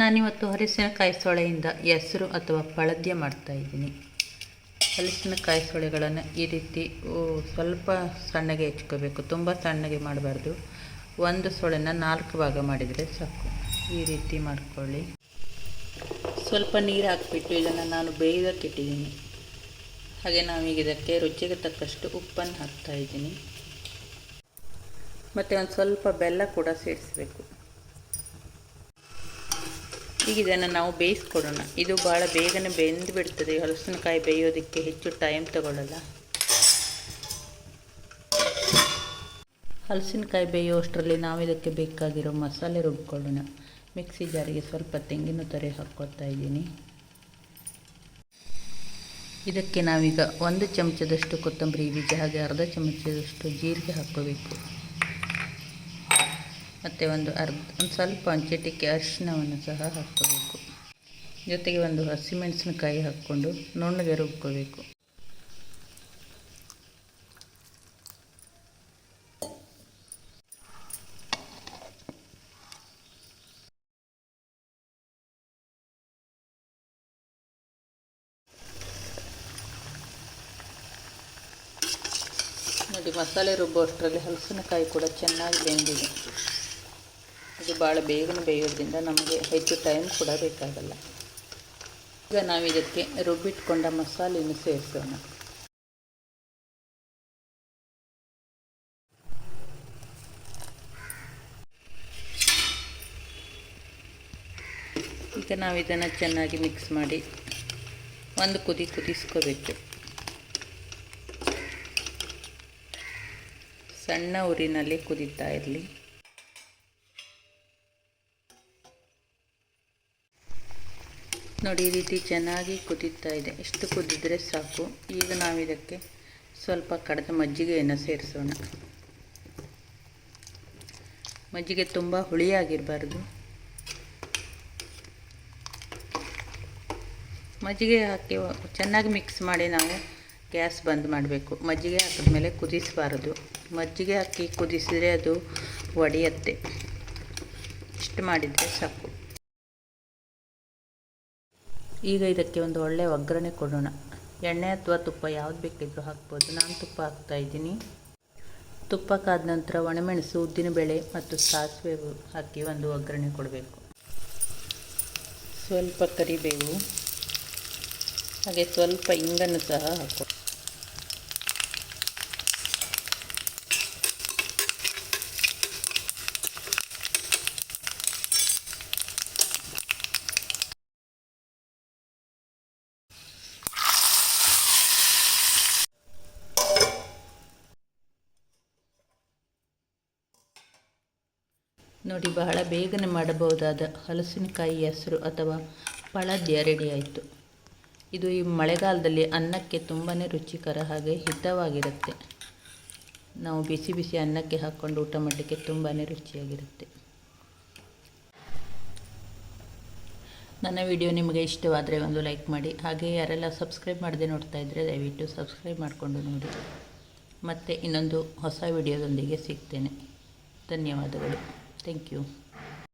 ನಾನಿವತ್ತು ಹರಿಸಿನಕಾಯಿ ಸೊಳೆಯಿಂದ ಹೆಸರು ಅಥವಾ ಪಳದ್ಯ ಮಾಡ್ತಾಯಿದ್ದೀನಿ ಹಲಸಿನಕಾಯಿ ಸೊಳೆಗಳನ್ನು ಈ ರೀತಿ ಸ್ವಲ್ಪ ಸಣ್ಣಗೆ ಹೆಚ್ಕೋಬೇಕು. ತುಂಬ ಸಣ್ಣಗೆ ಮಾಡಬಾರ್ದು. ಒಂದು ಸೊಳೆನ ನಾಲ್ಕು ಭಾಗ ಮಾಡಿದರೆ ಸಾಕು. ಈ ರೀತಿ ಮಾಡ್ಕೊಳ್ಳಿ. ಸ್ವಲ್ಪ ನೀರು ಹಾಕಿಬಿಟ್ಟು ಇದನ್ನು ನಾನು ಬೇಯೋದಕ್ಕಿಟ್ಟಿದ್ದೀನಿ ಹಾಗೆ ನಾವೀಗ ಇದಕ್ಕೆ ರುಚಿಗೆ ತಕ್ಕಷ್ಟು ಉಪ್ಪನ್ನು ಹಾಕ್ತಾಯಿದ್ದೀನಿ ಮತ್ತು ಒಂದು ಸ್ವಲ್ಪ ಬೆಲ್ಲ ಕೂಡ ಸೇರಿಸಬೇಕು. ಈಗ ಇದನ್ನು ನಾವು ಬೇಯಿಸ್ಕೊಡೋಣ. ಇದು ಭಾಳ ಬೇಗನೆ ಬೆಂದು ಬಿಡ್ತದೆ. ಹಲಸಿನಕಾಯಿ ಬೇಯೋದಕ್ಕೆ ಹೆಚ್ಚು ಟೈಮ್ ತಗೊಳ್ಳಲ್ಲ ಹಲಸಿನಕಾಯಿ ಬೇಯೋಷ್ಟರಲ್ಲಿ ನಾವು ಇದಕ್ಕೆ ಬೇಕಾಗಿರೋ ಮಸಾಲೆ ರುಬ್ಕೊಳ್ಳೋಣ. ಮಿಕ್ಸಿ ಜಾರಿಗೆ ಸ್ವಲ್ಪ ತೆಂಗಿನ ತೊರೆ ಹಾಕ್ಕೊತಾ ಇದ್ದೀನಿ. ಇದಕ್ಕೆ ನಾವೀಗ ಒಂದು ಚಮಚದಷ್ಟು ಕೊತ್ತಂಬರಿ ಬೀಜ ಹಾಗೆ ಅರ್ಧ ಚಮಚದಷ್ಟು ಜೀರಿಗೆ ಹಾಕ್ಕೋಬೇಕು. ಮತ್ತು ಒಂದು ಅರ್ಧ, ಒಂದು ಸ್ವಲ್ಪ ಒಂದು ಚಿಟಿಕೆ ಅರಿಶಿನವನ್ನು ಸಹ ಹಾಕ್ಕೋಬೇಕು. ಜೊತೆಗೆ ಒಂದು ಹಸಿಮೆಣಸಿನಕಾಯಿ ಹಾಕ್ಕೊಂಡು ನುಣ್ಣಗೆ ರುಬ್ಕೋಬೇಕು. ನೋಡಿ, ಮಸಾಲೆ ರುಬ್ಬುವಷ್ಟರಲ್ಲಿ ಹಲಸಿನಕಾಯಿ ಕೂಡ ಚೆನ್ನಾಗಿ ಬೆಂದಿದೆ. ಇದು ಭಾಳ ಬೇಗನೆ ಬೇಯೋದ್ರಿಂದ ನಮಗೆ ಹೆಚ್ಚು ಟೈಮ್ ಕೂಡ ಬೇಕಾಗಲ್ಲ. ಈಗ ನಾವು ಇದಕ್ಕೆ ರುಬ್ಬಿಟ್ಕೊಂಡ ಮಸಾಲೆಯನ್ನು ಸೇರಿಸೋಣ. ಈಗ ನಾವು ಇದನ್ನು ಚೆನ್ನಾಗಿ ಮಿಕ್ಸ್ ಮಾಡಿ ಒಂದು ಕುದಿ ಕುದಿಸ್ಕೋಬೇಕು. ಸಣ್ಣ ಊರಿನಲ್ಲಿ ಕುದಿತಾ ಇರಲಿ. ನೋಡಿ, ಈ ರೀತಿ ಚೆನ್ನಾಗಿ ಕುದೀತಾ ಇದೆ. ಇಷ್ಟು ಕುದಿದ್ರೆ ಸಾಕು. ಈಗ ನಾವು ಇದಕ್ಕೆ ಸ್ವಲ್ಪ ಕಡದ ಮಜ್ಜಿಗೆಯನ್ನು ಸೇರಿಸೋಣ. ಮಜ್ಜಿಗೆ ತುಂಬ ಹುಳಿಯಾಗಿರಬಾರ್ದು. ಮಜ್ಜಿಗೆ ಹಾಕಿ ಚೆನ್ನಾಗಿ ಮಿಕ್ಸ್ ಮಾಡಿ ನಾವು ಗ್ಯಾಸ್ ಬಂದ್ ಮಾಡಬೇಕು. ಮಜ್ಜಿಗೆ ಹಾಕಿದ ಮೇಲೆ ಕುದಿಸಬಾರ್ದು. ಮಜ್ಜಿಗೆ ಹಾಕಿ ಕುದಿಸಿದರೆ ಅದು ಒಡೆಯತ್ತೆ. ಇಷ್ಟು ಮಾಡಿದರೆ ಸಾಕು. ಈಗ ಇದಕ್ಕೆ ಒಂದು ಒಳ್ಳೆಯ ಒಗ್ಗರಣೆ ಕೊಡೋಣ. ಎಣ್ಣೆ ಅಥವಾ ತುಪ್ಪ ಯಾವ್ದು ಬೇಕಿದ್ರೂ ಹಾಕ್ಬೋದು. ನಾನು ತುಪ್ಪ ಹಾಕ್ತಾಯಿದ್ದೀನಿ ತುಪ್ಪ ಕಾದ ನಂತರ ಒಣಮೆಣಸು, ಉದ್ದಿನಬೇಳೆ ಮತ್ತು ಸಾಸಿವೆ ಹಾಕಿ ಒಂದು ಒಗ್ಗರಣೆ ಕೊಡಬೇಕು. ಸ್ವಲ್ಪ ಕರಿಬೇವು, ಹಾಗೆ ಸ್ವಲ್ಪ ಇಂಗನ್ನು ಸಹ ಹಾಕೋ ನೋಡಿ, ಬಹಳ ಬೇಗನೆ ಮಾಡಬಹುದಾದ ಹಲಸಿನಕಾಯಿ ಹೆಸರು ಅಥವಾ ಪಳದ್ಯ ರೆಡಿ ಆಯಿತು. ಇದು ಈ ಮಳೆಗಾಲದಲ್ಲಿ ಅನ್ನಕ್ಕೆ ತುಂಬಾ ರುಚಿಕರ ಹಾಗೆ ಹಿತವಾಗಿರುತ್ತೆ. ನಾವು ಬಿಸಿ ಬಿಸಿ ಅನ್ನಕ್ಕೆ ಹಾಕ್ಕೊಂಡು ಊಟ ಮಾಡಲಿಕ್ಕೆ ತುಂಬಾ ರುಚಿಯಾಗಿರುತ್ತೆ. ನನ್ನ ವಿಡಿಯೋ ನಿಮಗೆ ಇಷ್ಟವಾದರೆ ಒಂದು ಲೈಕ್ ಮಾಡಿ. ಹಾಗೆ ಯಾರೆಲ್ಲ ಸಬ್ಸ್ಕ್ರೈಬ್ ಮಾಡದೆ ನೋಡ್ತಾ ಇದ್ದರೆ ದಯವಿಟ್ಟು ಸಬ್ಸ್ಕ್ರೈಬ್ ಮಾಡಿಕೊಂಡು ನೋಡಿ. ಮತ್ತು ಇನ್ನೊಂದು ಹೊಸ ವಿಡಿಯೋದೊಂದಿಗೆ ಸಿಗ್ತೇನೆ. ಧನ್ಯವಾದಗಳು. Thank you.